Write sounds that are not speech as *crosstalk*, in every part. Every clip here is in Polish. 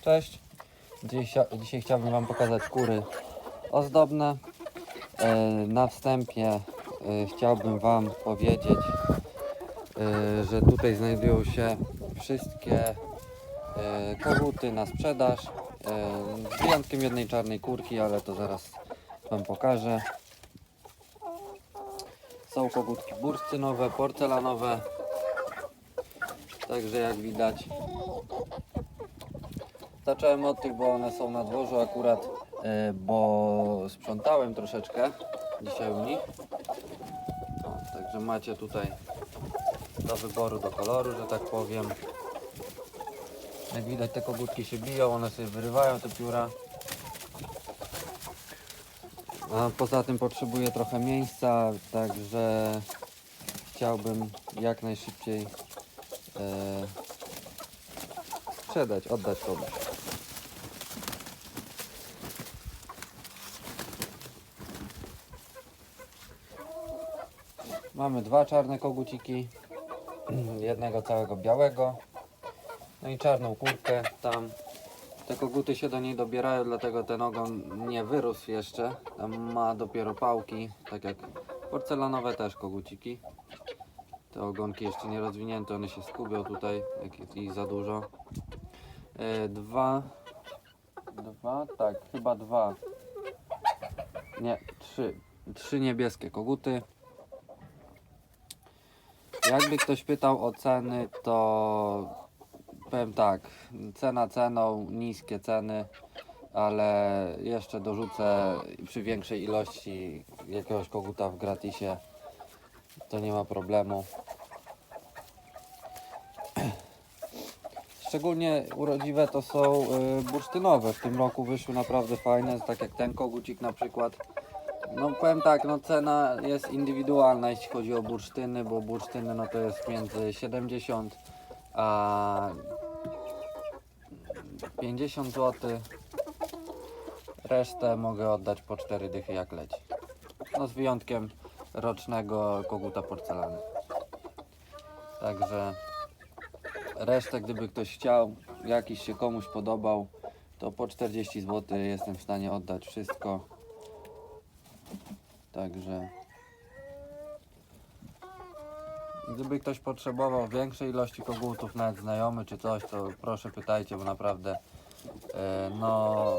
Cześć! Dzisiaj, dzisiaj chciałbym Wam pokazać kury ozdobne. E, Na wstępie e, chciałbym Wam powiedzieć, e, że tutaj znajdują się wszystkie koguty na sprzedaż. Z wyjątkiem jednej czarnej kurki, ale to zaraz Wam pokażę. Są kogutki bursztynowe, porcelanowe. Także jak widać Zacząłem od tych, bo one są na dworzu akurat, e, bo sprzątałem troszeczkę dzisiaj u nich. O, także macie tutaj do wyboru, do koloru, że tak powiem. Jak widać te kogutki się biją, one sobie wyrywają te pióra. A poza tym potrzebuję trochę miejsca, także chciałbym jak najszybciej e, sprzedać, oddać komuś. Mamy dwa czarne koguciki, jednego całego białego, no i czarną kurkę tam. Te koguty się do niej dobierają, dlatego ten ogon nie wyrósł jeszcze. Tam ma dopiero pałki, tak jak porcelanowe też koguciki. Te ogonki jeszcze nie rozwinięte, one się skubią tutaj, jak ich za dużo. E, Dwa, dwa, tak, chyba dwa. Nie, trzy. Trzy niebieskie koguty. Jakby ktoś pytał o ceny, to powiem tak, cena ceną, niskie ceny, ale jeszcze dorzucę przy większej ilości jakiegoś koguta w gratisie, to nie ma problemu. Szczególnie urodziwe to są y, bursztynowe. W tym roku wyszły naprawdę fajne, tak jak ten kogucik na przykład. No powiem tak, no cena jest indywidualna jeśli chodzi o bursztyny, bo bursztyny no to jest między 70 a 50 zł. Resztę mogę oddać po 4 dychy jak leci. No z wyjątkiem rocznego koguta porcelany. Także resztę gdyby ktoś chciał, jakiś się komuś podobał, to po 40 zł jestem w stanie oddać wszystko. Także gdyby ktoś potrzebował większej ilości kogutów, nawet znajomy czy coś, to proszę pytajcie, bo naprawdę e, no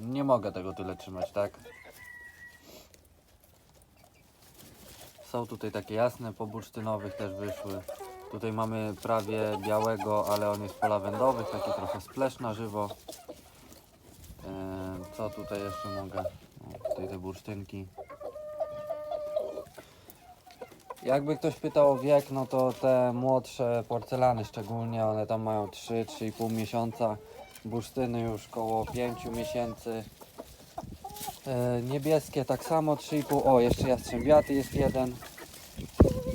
nie mogę tego tyle trzymać, tak? Są tutaj takie jasne, po bursztynowych też wyszły. Tutaj mamy prawie białego, ale on jest po lawendowych, taki trochę splesz na żywo. E, co tutaj jeszcze mogę? Tutaj te bursztynki. Jakby ktoś pytał o wiek, no to te młodsze porcelany szczególnie, one tam mają 3-3,5 miesiąca. Bursztyny już koło 5 miesięcy. E, niebieskie tak samo 3,5. O, jeszcze jastrzębiaty jest jeden.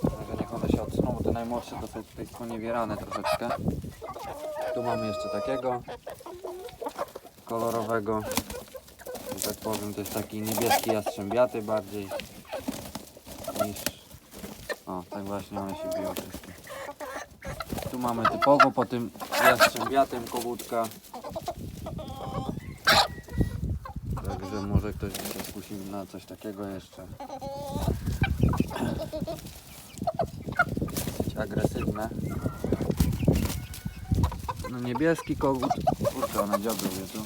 Także niech one się odsuną, bo te najmłodsze to są tutaj sponiewierane troszeczkę. Tu mamy jeszcze takiego kolorowego. Powiem, to jest taki niebieski jastrzębiaty bardziej niż... O, tak właśnie one się biją wszystkie. Tu mamy typowo po tym jastrzębiatym kogutka. Także może ktoś się skusił na coś takiego jeszcze. Agresywne. No niebieski kogut. Kurczę, one mnie tu.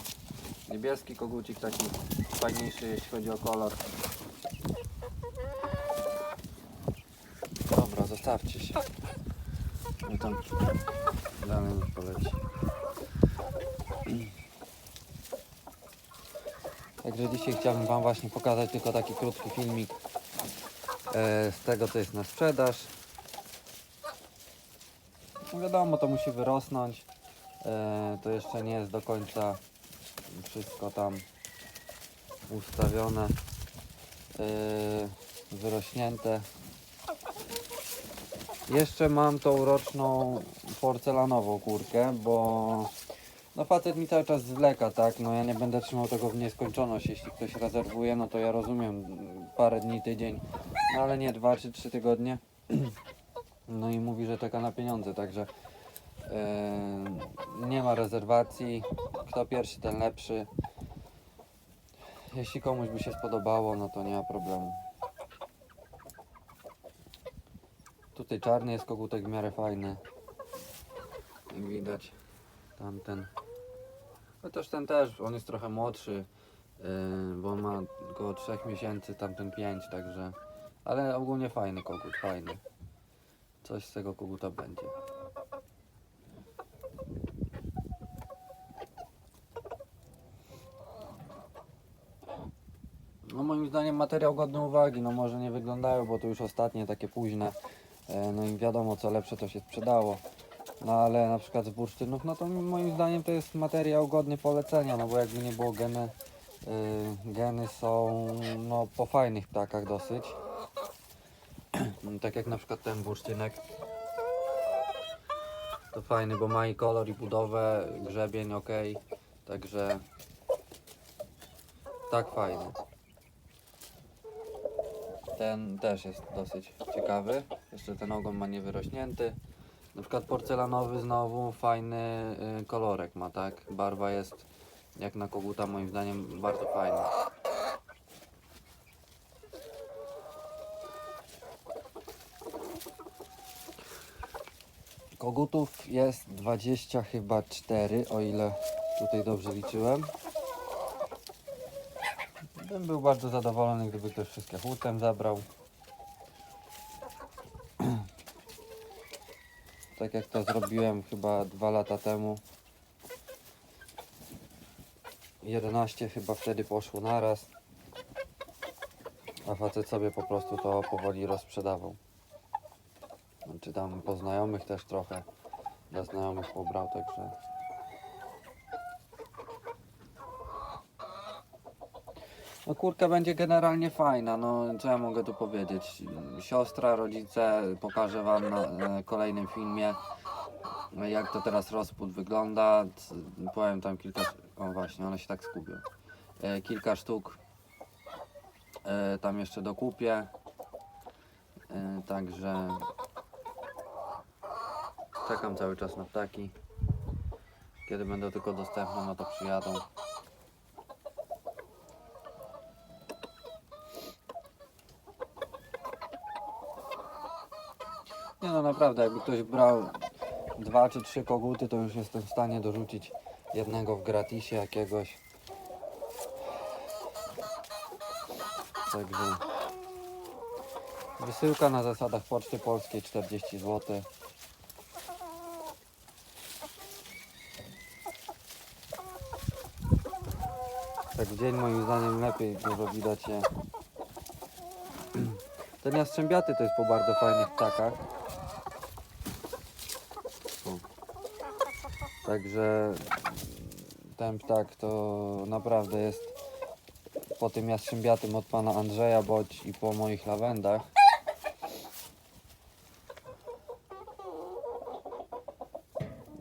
Niebieski kogucik taki fajniejszy jeśli chodzi o kolor. Dobra, zostawcie się. No tam Damian już poleci. Także dzisiaj chciałbym Wam właśnie pokazać tylko taki krótki filmik e, z tego co jest na sprzedaż. No wiadomo, to musi wyrosnąć. E, to jeszcze nie jest do końca wszystko tam ustawione, e, wyrośnięte. Jeszcze mam tą roczną porcelanową kurkę, bo no facet mi cały czas zwleka, tak? No ja nie będę trzymał tego w nieskończoność. Jeśli ktoś rezerwuje, no to ja rozumiem parę dni, tydzień, no ale nie dwa czy trzy tygodnie. *clears throat* No i mówi, że czeka na pieniądze, także e, nie ma rezerwacji. Kto pierwszy, ten lepszy. Jeśli komuś by się spodobało, no to nie ma problemu. Tutaj czarny jest kogutek w miarę fajny. Widać. Tamten. Chociaż ten też, on jest trochę młodszy, yy, bo ma około 3 miesięcy, tamten 5, także. Ale ogólnie fajny kogut, fajny. Coś z tego koguta będzie. No moim zdaniem materiał godny uwagi, no może nie wyglądają, bo to już ostatnie takie późne. E, No i wiadomo co lepsze to się sprzedało. No ale na przykład z bursztynów, no to moim zdaniem to jest materiał godny polecenia, no bo jakby nie było geny, y, geny są no po fajnych ptakach dosyć. *clears throat* tak jak na przykład ten bursztynek. To fajny, bo ma i kolor i budowę, grzebień ok, także tak fajny. Ten też jest dosyć ciekawy. Jeszcze ten ogon ma niewyrośnięty. Na przykład porcelanowy znowu fajny y, kolorek ma, tak? Barwa jest jak na koguta moim zdaniem bardzo fajna. Kogutów jest 20 chyba 4, o ile tutaj dobrze liczyłem. Bym był bardzo zadowolony, gdyby ktoś wszystkie hurtem zabrał. *clears throat* tak jak to zrobiłem chyba dwa lata temu. 11 chyba wtedy poszło naraz. A facet sobie po prostu to powoli rozprzedawał. Czy tam po znajomych też trochę dla znajomych pobrał, także. No kurka będzie generalnie fajna, no co ja mogę tu powiedzieć. Siostra, rodzice, pokażę wam na kolejnym filmie jak to teraz rozpód wygląda. Powiem tam kilka, o właśnie, one się tak skupią. E, kilka sztuk e, tam jeszcze dokupię. E, także czekam cały czas na ptaki. Kiedy będą tylko dostępne, no to przyjadą. Naprawdę, jakby ktoś brał dwa czy trzy koguty, to już jestem w stanie dorzucić jednego w gratisie jakiegoś. Także wysyłka na zasadach Poczty Polskiej 40 zł. Tak w dzień moim zdaniem lepiej dużo widać je. Ten jastrzębiaty to jest po bardzo fajnych ptakach. Także ten ptak to naprawdę jest po tym jastrzębiatym od pana Andrzeja Boć i po moich lawendach.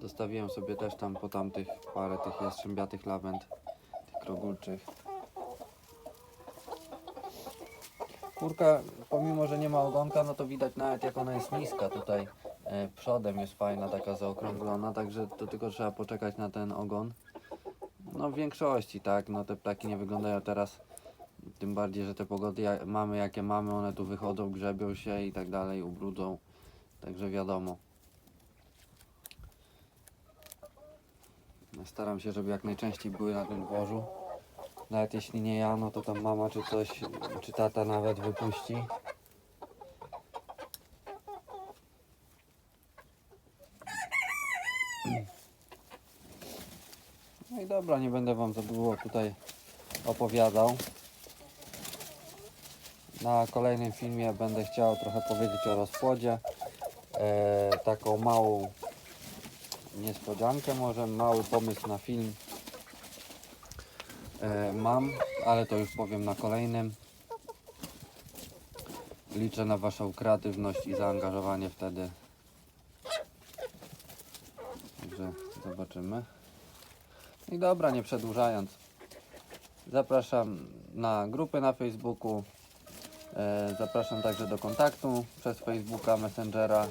Zostawiłem sobie też tam po tamtych parę tych jastrzębiatych lawend, tych krogulczych. Kurka, pomimo że nie ma ogonka, no to widać nawet jak ona jest niska tutaj. E, przodem jest fajna, taka zaokrąglona, także to tylko trzeba poczekać na ten ogon. No w większości tak, no te ptaki nie wyglądają teraz, tym bardziej, że te pogody mamy jakie mamy, one tu wychodzą, grzebią się i tak dalej, ubrudzą, także wiadomo. Staram się, żeby jak najczęściej były na tym dworzu. Nawet jeśli nie ja, no to tam mama czy coś, czy tata nawet wypuści. Dobra, nie będę wam za tutaj opowiadał. Na kolejnym filmie będę chciał trochę powiedzieć o rozpłodzie. E, taką małą niespodziankę, może mały pomysł na film e, mam, ale to już powiem na kolejnym. Liczę na Waszą kreatywność i zaangażowanie wtedy. Także zobaczymy. I dobra, nie przedłużając. Zapraszam na grupy na Facebooku. E, zapraszam także do kontaktu przez Facebooka, Messengera.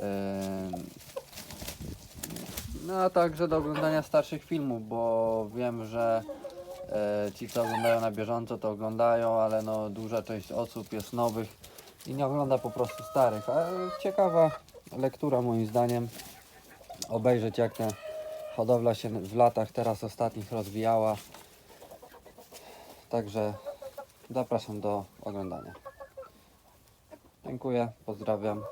E, No a także do oglądania starszych filmów, bo wiem, że e, ci co oglądają na bieżąco to oglądają, ale no duża część osób jest nowych i nie ogląda po prostu starych. A ciekawa lektura moim zdaniem. Obejrzeć jak ta hodowla się w latach teraz ostatnich rozwijała. Także zapraszam do oglądania. Dziękuję, pozdrawiam.